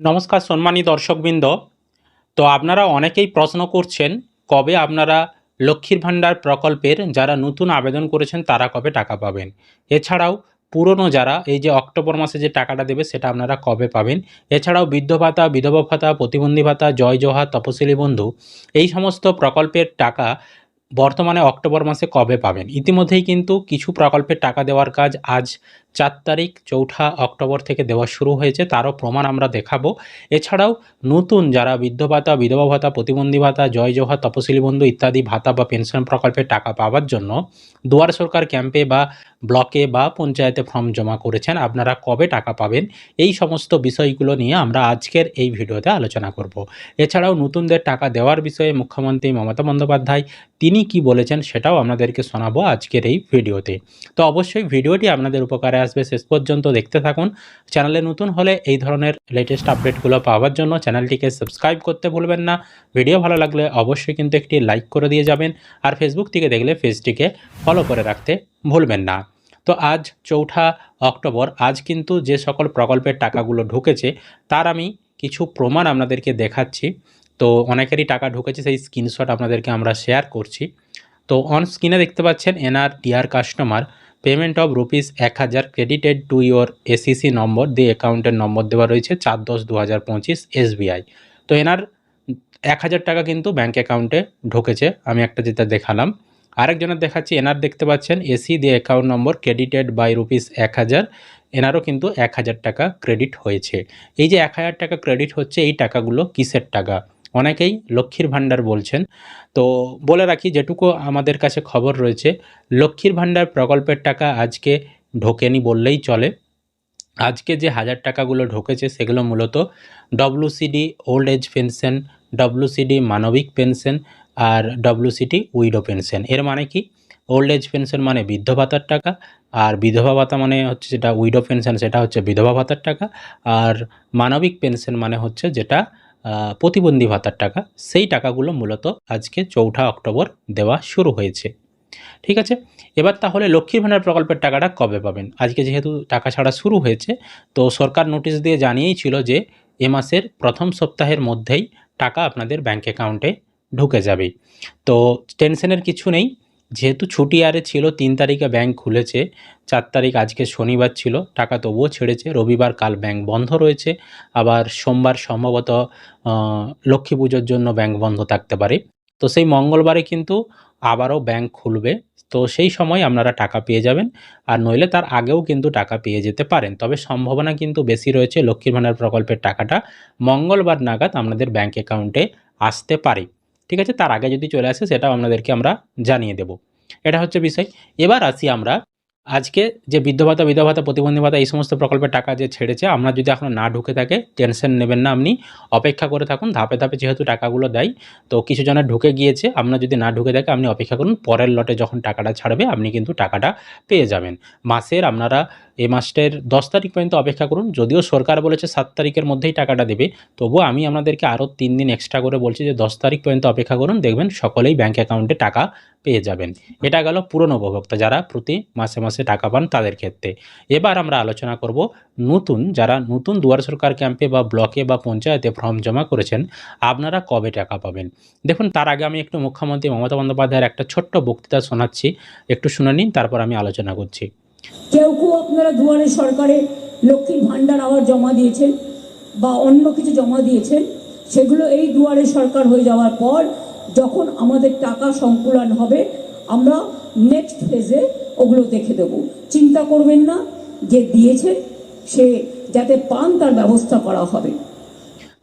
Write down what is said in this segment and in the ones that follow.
নমস্কার সম্মানী দর্শকবৃন্দ। তো আপনারা অনেকেই প্রশ্ন করছেন, কবে আপনারা লক্ষ্মীর ভাণ্ডার প্রকল্পের যারা নতুন আবেদন করেছেন, তারা কবে টাকা পাবেন? এছাড়াও পুরনো যারা, এই যে অক্টোবর মাসে যে টাকাটা দেবে, সেটা আপনারা কবে পাবেন? এছাড়াও বৃদ্ধ ভাতা বিধবা ভাতা, প্রতিবন্ধী ভাতা, জয় জহা তপশিলি বন্ধু, এই সমস্ত প্রকল্পের টাকা বর্তমানে অক্টোবর মাসে কবে পাবেন? ইতিমধ্যেই কিন্তু কিছু প্রকল্পের টাকা দেওয়ার কাজ আজ চার তারিখ, চৌঠা অক্টোবর থেকে দেওয়া শুরু হয়েছে। তারও প্রমাণ আমরা দেখাবো। এছাড়াও নতুন যারা বৃদ্ধ ভাতা, বিধবা ভাতা, প্রতিবন্ধী ভাতা, জয় জোহার তপশিলি বন্ধু ইত্যাদি ভাতা বা পেনশন প্রকল্পের টাকা পাওয়ার জন্য দুয়ার সরকার ক্যাম্পে বা ব্লকে বা পঞ্চায়েতে ফর্ম জমা করেছেন। আপনারা কবে টাকা পাবেন? এই সমস্ত বিষয়গুলো নিয়ে আমরা আজকের এই ভিডিওতে আলোচনা করব। এছাড়াও নতুনদের টাকা দেওয়ার বিষয়ে মুখ্যমন্ত্রী মমতা বন্দ্যোপাধ্যায় তিনি কি বলেছেন সেটাও আপনাদেরকে শোনাবো আজকের এই ভিডিওতে। তো অবশ্যই ভিডিওটি আপনাদের উপকারে আসবে। শেষ পর্যন্ত দেখতে থাকুন। চ্যানেলে নতুন হলে এই ধরনের লেটেস্ট আপডেটগুলো পাওয়ার জন্য চ্যানেলটিকে সাবস্ক্রাইব করতে ভুলবেন না। ভিডিও ভালো লাগলে অবশ্যই কিন্তু একটি লাইক করে দিয়ে যাবেন। আর ফেসবুক থেকে দেখলে পেজটিকে ফলো করে রাখতে ভুলবেন না। তো আজ চৌঠা অক্টোবর। আজ কিন্তু যে সকল প্রকল্পের টাকাগুলো ঢুকেছে, তার আমি কিছু প্রমাণ আপনাদেরকে দেখাচ্ছি। তো অনেকেরই টাকা ঢুকেছে, সেই স্ক্রিনশট আপনাদেরকে আমরা শেয়ার করছি। তো অন স্ক্রিনে দেখতে পাচ্ছেন NR dear customer payment of rupees এক হাজার credited to your ACC number দিয়ে অ্যাকাউন্টের নম্বর দেওয়া রয়েছে চার দশ দু হাজার পঁচিশ এসবিআই তো এনার এক হাজার টাকা কিন্তু ব্যাঙ্ক অ্যাকাউন্টে ঢুকেছে, আমি একটা যেটা দেখালাম। আরেকজনের দেখাচ্ছি এনার দেখতে পাচ্ছেন এসি দিয়ে account number credited by rupees এক হাজার এনারও কিন্তু এক হাজার টাকা ক্রেডিট হয়েছে। এই যে এক হাজার টাকা ক্রেডিট হচ্ছে, এই টাকাগুলো কিসের টাকা? অনেকেই লক্ষ্মীর ভাণ্ডার বলছেন। তো বলে রাখি, যেটুকু আমাদের কাছে খবর রয়েছে, লক্ষ্মীর ভাণ্ডার প্রকল্পের টাকা আজকে ঢোকেনি বললেই চলে। আজকে যে হাজার টাকাগুলো ঢোকেছে সেগুলো মূলত WCD old age pension WCD Manabik pension আর ডব্লুসিডি উইডো পেনশন এর মানে কি? ওল্ড এজ পেনশন মানে বৃদ্ধ ভাতার টাকা আর বিধবা ভাতা মানে হচ্ছে যেটা উইডো পেনশন সেটা হচ্ছে বিধবা ভাতার টাকা। আর মানবিক পেনশন মানে হচ্ছে যেটা প্রতিবন্ধী ভাতার টাকা, সেই টাকাগুলো মূলত আজকে চৌঠা অক্টোবর দেওয়া শুরু হয়েছে। ঠিক আছে? এবার তাহলে লক্ষ্মীর ভাণ্ডার প্রকল্পের টাকাটা কবে পাবেন? আজকে যেহেতু টাকা ছাড়া শুরু হয়েছে, তো সরকার নোটিশ দিয়ে জানিয়েই ছিল যে এ মাসের প্রথম সপ্তাহের মধ্যেই টাকা আপনাদের ব্যাঙ্ক অ্যাকাউন্টে ঢুকে যাবে। তো টেনশনের কিছু নেই যেহেতু ছুটি আরে ছিল, তিন তারিখে ব্যাংক খুলেছে, চার তারিখ আজকে শনিবার ছিল, টাকা তবুও ছেড়েছে, রবিবার কাল ব্যাংক বন্ধ রয়েছে, আবার সোমবার সম্ভবত লক্ষ্মী পুজোর জন্য ব্যাংক বন্ধ থাকতে পারে। তো সেই মঙ্গলবারে কিন্তু আবারও ব্যাংক খুলবে, তো সেই সময় আপনারা টাকা পেয়ে যাবেন, আর নইলে তার আগেও কিন্তু টাকা পেয়ে যেতে পারেন। তবে সম্ভাবনা কিন্তু বেশি রয়েছে লক্ষ্মীর ভাণ্ডার প্রকল্পের টাকাটা, মঙ্গলবার নাগাদ আপনাদের ব্যাংক অ্যাকাউন্টে আসতে পারে। ঠিক আছে? তার আগে যদি চলে আসে, সেটাও আপনাদেরকে আমরা জানিয়ে দেব। এটা হচ্ছে বিষয়। এবার আসি আমরা আজকে যে বৃদ্ধ ভাতা, বিধবা ভাতা, প্রতিবন্ধী ভাতা, এই সমস্ত প্রকল্পের টাকা যে ছেড়েছে, আমরা যদি এখনও না ঢুকে থাকে, টেনশন নেবেন না আপনি। অপেক্ষা করে থাকুন, ধাপে ধাপে যেহেতু টাকাগুলো দেয়, তো কিছু জনের ঢুকে গিয়েছে আপনার যদি না ঢুকে থাকে, আপনি অপেক্ষা করুন, পরের লটে যখন টাকাটা ছাড়বে, আপনি কিন্তু টাকাটা পেয়ে যাবেন। মাসের আপনারা এই মাসের দশ তারিখ পর্যন্ত অপেক্ষা করুন। যদিও সরকার বলেছে সাত তারিখের মধ্যেই টাকাটা দেবে, তবুও আমি আপনাদেরকে আরও তিন দিন এক্সট্রা করে বলছি যে দশ তারিখ পর্যন্ত অপেক্ষা করুন। দেখবেন সকলেই ব্যাঙ্ক অ্যাকাউন্টে টাকা পেয়ে যাবেন। এটা গেল পুরনো উপভোক্তা। যারা প্রতি মাসে মাসে টাকা পান তাদের ক্ষেত্রে। এবার আমরা আলোচনা করব নতুন। যারা নতুন দুয়ার সরকার ক্যাম্পে বা ব্লকে বা পঞ্চায়েতে ফর্ম জমা করেছেন, আপনারা কবে টাকা পাবেন? দেখুন, তার আগে আমি একটু মুখ্যমন্ত্রী মমতা বন্দ্যোপাধ্যায়ের একটা ছোট্ট বক্তৃতা শোনাচ্ছি। একটু শুনে নিন, তারপর আমি আলোচনা করছি। কেউ কেউ আপনারা দুয়ারে সরকারে লক্ষ্মীর ভাণ্ডার আবার জমা দিয়েছেন বা অন্য কিছু জমা দিয়েছেন, সেগুলো এই দুয়ারে সরকার হয়ে যাওয়ার পর যখন আমাদের টাকা সংকুলন হবে, আমরা নেক্সট ফেজে ওগুলো দেখে দেব। চিন্তা করবেন না, যে দিয়েছে সে যাতে পান তার ব্যবস্থা করা হবে।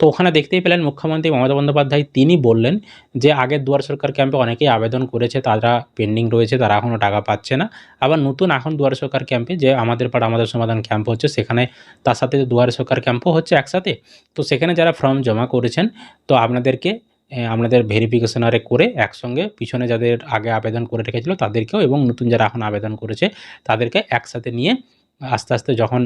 তো ওখানে দেখতেই পেলেন মুখ্যমন্ত্রী মমতা বন্দ্যোপাধ্যায়। তিনি বললেন যে, আগের দুয়ার সরকার ক্যাম্পে অনেকেই আবেদন করেছে, তারা পেন্ডিং রয়েছে, তারা এখনও টাকা পাচ্ছে না। আবার নতুন এখন দুয়ার সরকার ক্যাম্পে যে, আমাদের পাড়া আমাদের সমাধান ক্যাম্প হচ্ছে, সেখানে তার সাথে দুয়ার সরকার ক্যাম্পও হচ্ছে একসাথে। তো সেখানে যারা ফর্ম জমা করেছেন, তো আপনাদেরকে আপনাদের ভেরিফিকেশন আরে করে একসঙ্গে পিছনে যাদের আগে আবেদন করে রেখেছিল, তাদেরকেও এবং নতুন যারা এখন আবেদন করেছে, তাদেরকে একসাথে নিয়ে আস্তে আস্তে যখন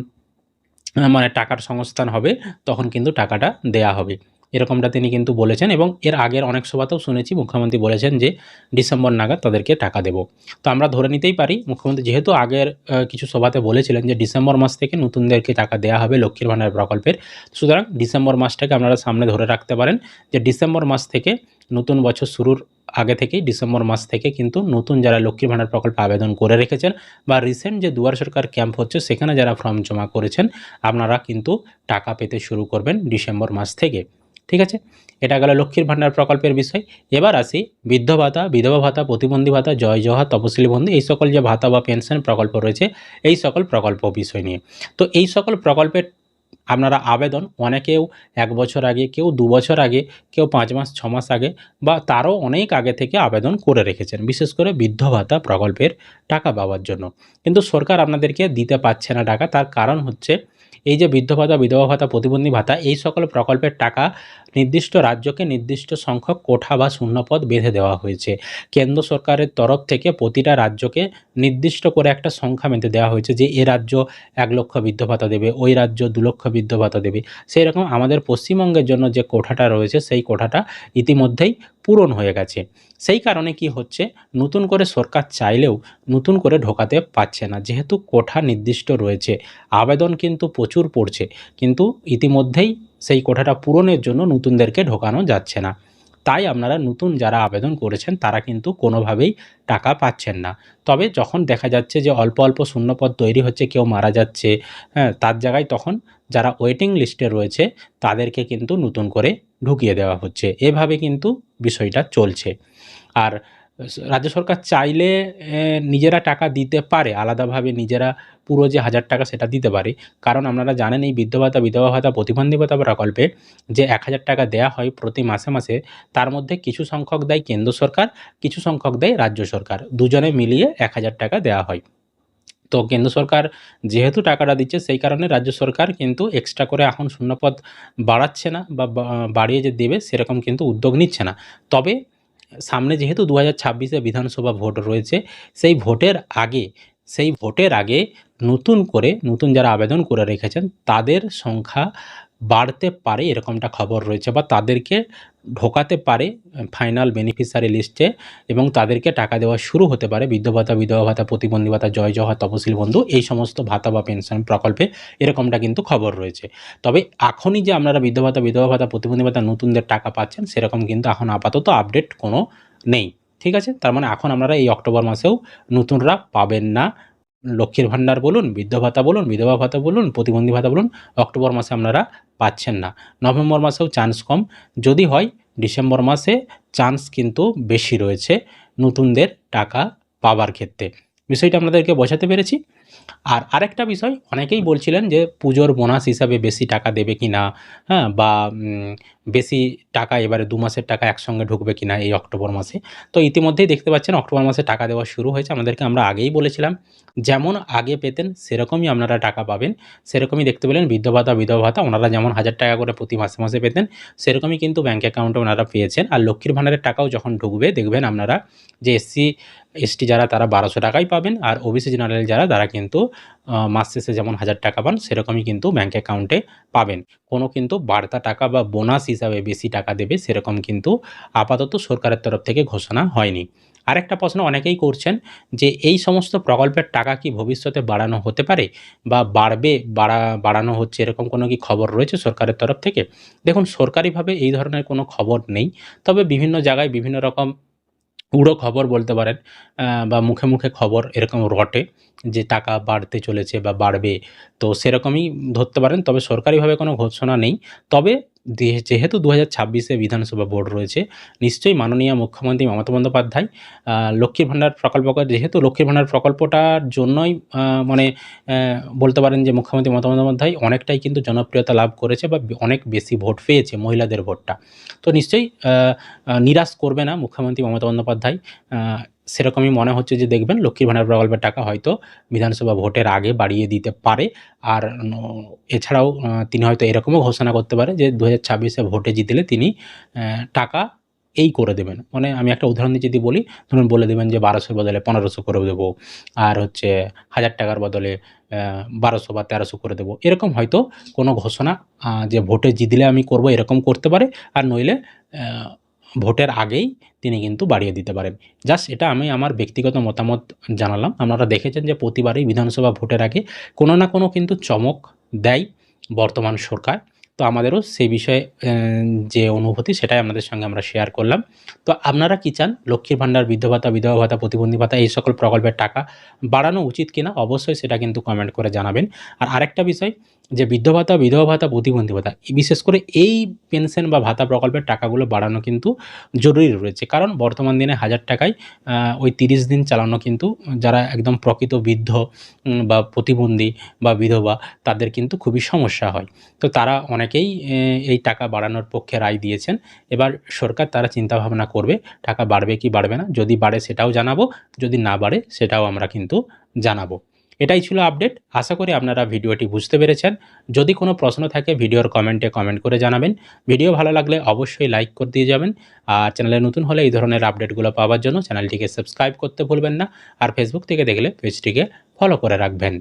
মানে টাকার সংস্থান হবে তখন কিন্তু টাকাটা দেয়া হবে। এরকমটা তিনি কিন্তু বলেছেন এবং এর আগের অনেক সভাতেও শুনেছি মুখ্যমন্ত্রী বলেছেন যে ডিসেম্বর নাগাদ তাদেরকে টাকা দেব। তো আমরা ধরে নিতেই পারি মুখ্যমন্ত্রী যেহেতু আগের কিছু সভাতে বলেছিলেন যে ডিসেম্বর মাস থেকে নতুনদেরকে টাকা দেওয়া হবে লক্ষ্মীর ভাণ্ডার প্রকল্পের সুতরাং ডিসেম্বর মাসটাকে আপনারা সামনে ধরে রাখতে পারেন যে ডিসেম্বর মাস থেকে নতুন বছর শুরুর আগে থেকেই ডিসেম্বর মাস থেকে কিন্তু নতুন যারা লক্ষ্মীর ভাণ্ডার প্রকল্পে আবেদন করে রেখেছেন বা রিসেন্ট যে দুয়ার সরকার ক্যাম্প হচ্ছে সেখানে যারা ফর্ম জমা করেছেন, আপনারা কিন্তু টাকা পেতে শুরু করবেন ডিসেম্বর মাস থেকে। ঠিক আছে? এটা গেল লক্ষ্মীর ভাণ্ডার প্রকল্পের বিষয়। এবার আসি বৃদ্ধ ভাতা, বিধবা ভাতা, প্রতিবন্ধী ভাতা, জয় জহা তপশিলি বন্ধু এই সকল যে ভাতা বা পেনশন প্রকল্প রয়েছে, এই সকল প্রকল্প বিষয় নিয়ে। তো এই সকল প্রকল্পের আপনারা আবেদন, অনেকেও এক বছর আগে, কেউ দু বছর আগে, কেউ পাঁচ মাস, ছ মাস আগে, বা তারও অনেক আগে থেকে আবেদন করে রেখেছেন, বিশেষ করে বৃদ্ধ ভাতা প্রকল্পের টাকা পাওয়ার জন্য। কিন্তু সরকার আপনাদেরকে দিতে পারছে না টাকা, তার কারণ হচ্ছে এই যে বৃদ্ধ ভাতা, বিধবা ভাতা, প্রতিবন্ধী ভাতা, এই সকল প্রকল্পের টাকা নির্দিষ্ট রাজ্যকে নির্দিষ্ট সংখ্যক কোঠা বা শূন্যপদ বেঁধে দেওয়া হয়েছে। কেন্দ্র সরকারের তরফ থেকে প্রতিটা রাজ্যকে নির্দিষ্ট করে একটা সংখ্যা বেঁধে দেওয়া হয়েছে যে এ রাজ্য এক লক্ষ বৃদ্ধ ভাতা দেবে, ওই রাজ্য দু লক্ষ বৃদ্ধ ভাতা দেবে। সেই রকম আমাদের পশ্চিমবঙ্গের জন্য যে কোঠাটা রয়েছে, সেই কোঠাটা ইতিমধ্যেই পূরণ হয়ে গেছে। সেই কারণে কি হচ্ছে, নতুন করে সরকার চাইলেও নতুন করে ঢোকাতে পারছে না। যেহেতু কোঠা নির্দিষ্ট রয়েছে, আবেদন কিন্তু প্রচুর পড়ছে। কিন্তু ইতিমধ্যেই সেই কোঠাটা পূরণের জন্য নতুনদেরকে ঢোকানো যাচ্ছে না। তাই আপনারা নতুন যারা আবেদন করেছেন, তারা কিন্তু কোনোভাবেই টাকা পাচ্ছেন না। তবে যখন দেখা যাচ্ছে যে অল্প অল্প শূন্যপদ তৈরি হচ্ছে, কেউ মারা যাচ্ছে হ্যাঁ তার জায়গায় তখন যারা ওয়েটিং লিস্টে রয়েছে, তাদেরকে কিন্তু নতুন করে ঢুকিয়ে দেওয়া হচ্ছে। এভাবে কিন্তু বিষয়টা চলছে। আর রাজ্য সরকার চাইলে নিজেরা টাকা দিতে পারে। আলাদাভাবে নিজেরা পুরো যে হাজার টাকা সেটা দিতে পারে। কারণ আপনারা জানেন, এই বৃদ্ধ ভাতা, বিধবা ভাতা, প্রতিবন্ধী ভাতা প্রকল্পে যে এক হাজার টাকা দেওয়া হয় প্রতি মাসে মাসে, তার মধ্যে কিছু সংখ্যক দেয় কেন্দ্র সরকার, কিছু সংখ্যক দেয় রাজ্য সরকার। দুজনে মিলিয়ে এক হাজার টাকা দেওয়া হয়। তো কেন্দ্র সরকার যেহেতু টাকাটা দিচ্ছে, সেই কারণে রাজ্য সরকার কিন্তু এক্সট্রা করে এখন শূন্যপদ বাড়াচ্ছে না বা- বাড়িয়ে যে দেবে, সেরকম কিন্তু উদ্যোগ নিচ্ছে না। তবে সামনে যেহেতু দু হাজার বিধানসভা ভোট রয়েছে, সেই ভোটের আগে, সেই ভোটের আগে নতুন করে, নতুন যারা আবেদন করে রেখেছেন, তাদের সংখ্যা বাড়তে পারে এরকমটা খবর রয়েছে বা তাদেরকে ঢোকাতে পারে ফাইনাল বেনিফিশিয়ারি লিস্টে এবং তাদেরকে টাকা দেওয়া শুরু হতে পারে। বৃদ্ধ ভাতা, বিধবা ভাতা, প্রতিবন্ধী ভাতা, জয় জহা তপশিল বন্ধু এই সমস্ত ভাতা বা পেনশন প্রকল্পে এরকমটা কিন্তু খবর রয়েছে। তবে এখনই যে আপনারা বৃদ্ধ ভাতা, বিধবা ভাতা, প্রতিবন্ধী ভাতা নতুনদের টাকা পাচ্ছেন সেরকম কিন্তু এখন আপাতত আপডেট কোনো নেই। ঠিক আছে? তার মানে এখন আপনারা এই অক্টোবর মাসেও নতুনরা পাবেন না। লক্ষ্মীর ভাণ্ডার বলুন বৃদ্ধ ভাতা বলুন, বিধবা ভাতা বলুন, প্রতিবন্ধী ভাতা বলুন, অক্টোবর মাসে আপনারা পাচ্ছেন না। নভেম্বর মাসেও চান্স কম। যদি হয়, ডিসেম্বর মাসে চান্স কিন্তু বেশি রয়েছে নতুনদের টাকা পাবার ক্ষেত্রে। বিষয়টা আপনাদেরকে বোঝাতে পেরেছি। আর আরেকটা বিষয়, অনেকেই বলছিলেন যে পুজোর বোনাস হিসাবে বেশি টাকা দেবে কি না হ্যাঁ বা বেশি টাকা এবারে দু মাসের টাকা একসঙ্গে ঢুকবে কি না এই অক্টোবর মাসে। তো ইতিমধ্যেই দেখতে পাচ্ছেন অক্টোবর মাসে টাকা দেওয়া শুরু হয়েছে। আমাদেরকে আমরা আগেই বলেছিলাম, যেমন আগে পেতেন সেরকমই আপনারা টাকা পাবেন। সেরকমই দেখতে পেলেন বৃদ্ধ ভাতা বিধবা ভাতা ওনারা যেমন হাজার টাকা করে প্রতি মাসে মাসে পেতেন, সেরকমই কিন্তু ব্যাঙ্ক অ্যাকাউন্টে ওনারা পেয়েছেন। আর লক্ষ্মীর ভাণ্ডারের টাকাও যখন ঢুকবে, দেখবেন আপনারা যে এসসি, এসটি যারা, তারা বারোশো টাকাই পাবেন। আর ওবিসি জেনারেল যারা, তারা কিন্তু আহ, মাস শেষে যেমন হাজার টাকা পান সেরকমই কিন্তু ব্যাঙ্ক অ্যাকাউন্টে পাবেন। কোনো কিন্তু বাড়তা টাকা বা বোনাস হিসাবে বেশি টাকা দেবে সেরকম কিন্তু আপাতত সরকারের তরফ থেকে ঘোষণা হয়নি। আরেকটা প্রশ্ন অনেকেই করছেন যে এই সমস্ত প্রকল্পের টাকা কি ভবিষ্যতে বাড়ানো হতে পারে? বা বাড়বে বাড়া বাড়ানো হচ্ছে এরকম কোনো কি খবর রয়েছে সরকারের তরফ থেকে? দেখুন সরকারিভাবে এই ধরনের কোনো খবর নেই। তবে বিভিন্ন জায়গায় বিভিন্ন রকম উড়ো খবর বলতে পারেন বা মুখে মুখে খবর এরকম রটে যে টাকা বাড়তে চলেছে বা বাড়বে। তো সেরকমই ধরতে পারেন, তবে সরকারিভাবে কোনো ঘোষণা নেই। তবে যেহেতু দু হাজার ছাব্বিশে বিধানসভা বোর্ড রয়েছে, নিশ্চয়ই মাননীয় মুখ্যমন্ত্রী মমতা বন্দ্যোপাধ্যায় লক্ষ্মীর ভাণ্ডার প্রকল্প যেহেতু লক্ষ্মীর ভাণ্ডার প্রকল্পটার জন্যই মানে বলতে পারেন যে মুখ্যমন্ত্রী মমতা বন্দ্যোপাধ্যায় অনেকটাই কিন্তু জনপ্রিয়তা লাভ করেছে বা অনেক বেশি ভোট পেয়েছে মহিলাদের ভোটটা। তো নিশ্চয়ই নিরাশ করবে না মুখ্যমন্ত্রী মমতা বন্দ্যোপাধ্যায় সেরকমই মনে হচ্ছে যে দেখবেন লক্ষ্মীর ভাণ্ডার প্রকল্পের টাকা হয়তো বিধানসভা ভোটের আগে বাড়িয়ে দিতে পারে। আর এছাড়াও তিনি হয়তো এরকমও ঘোষণা করতে পারে যে দু হাজার ভোটে জিতলে তিনি টাকা এই করে দেবেন। মানে আমি একটা উদাহরণ দিয়ে যদি বলি, ধরুন বলে দেবেন যে বারোশোর বদলে পনেরোশো করে দেবো, আর হচ্ছে হাজার টাকার বদলে বারোশো বা তেরোশো করে দেবো। এরকম হয়তো কোনো ঘোষণা যে ভোটে জিতলে আমি করব এরকম করতে পারে, আর নইলে ভোটের আগেই তিনি কিন্তু বাড়িয়ে দিতে পারেন। জাস্ট এটা আমি আমার ব্যক্তিগত মতামত জানালাম। আপনারা দেখেছেন যে প্রতিবারই বিধানসভা ভোটের আগে কোনো না কোনো কিন্তু চমক দেয় বর্তমান সরকার। তো আমাদেরও সেই বিষয়ে যে অনুভূতি সেটাই আপনাদের সঙ্গে আমরা শেয়ার করলাম। তো আপনারা কি চান? লক্ষ্মীর ভাণ্ডার বৃদ্ধ ভাতা, বিধবা ভাতা, প্রতিবন্ধী ভাতা, এই সকল প্রকল্পের টাকা বাড়ানো উচিত কিনা? অবশ্যই সেটা কিন্তু কমেন্ট করে জানাবেন। আর আরেকটা বিষয় যে বৃদ্ধ ভাতা, বিধবা ভাতা, প্রতিবন্ধী ভাতা বিশেষ করে এই পেনশন বা ভাতা প্রকল্পের টাকাগুলো বাড়ানো কিন্তু জরুরি রয়েছে। কারণ বর্তমান দিনে হাজার টাকায় ওই তিরিশ দিন চালানো কিন্তু যারা একদম প্রকৃত বৃদ্ধ বা প্রতিবন্ধী বা বিধবা, তাদের কিন্তু খুবই সমস্যা হয়। তো তারা অনেকেই এই টাকা বাড়ানোর পক্ষে রায় দিয়েছেন। এবার সরকার তারা চিন্তা ভাবনা করবে, টাকা বাড়বে কি বাড়বে না। যদি বাড়ে সেটাও জানাব, যদি না বাড়ে সেটাও আমরা কিন্তু জানাব। এটাই ছিল আপডেট আশা করি আপনারা ভিডিওটি বুঝতে পেরেছেন। যদি কোনো প্রশ্ন থাকে, ভিডিওর কমেন্টে কমেন্ট করে জানাবেন। ভিডিও ভালো লাগলে অবশ্যই লাইক করে দিয়ে যাবেন। আর চ্যানেলে নতুন হলে এই ধরনের আপডেটগুলো পাওয়ার জন্য চ্যানেলটিকে সাবস্ক্রাইব করতে ভুলবেন না। আর ফেসবুক থেকে দেখলে পেজটিকে ফলো করে রাখবেন।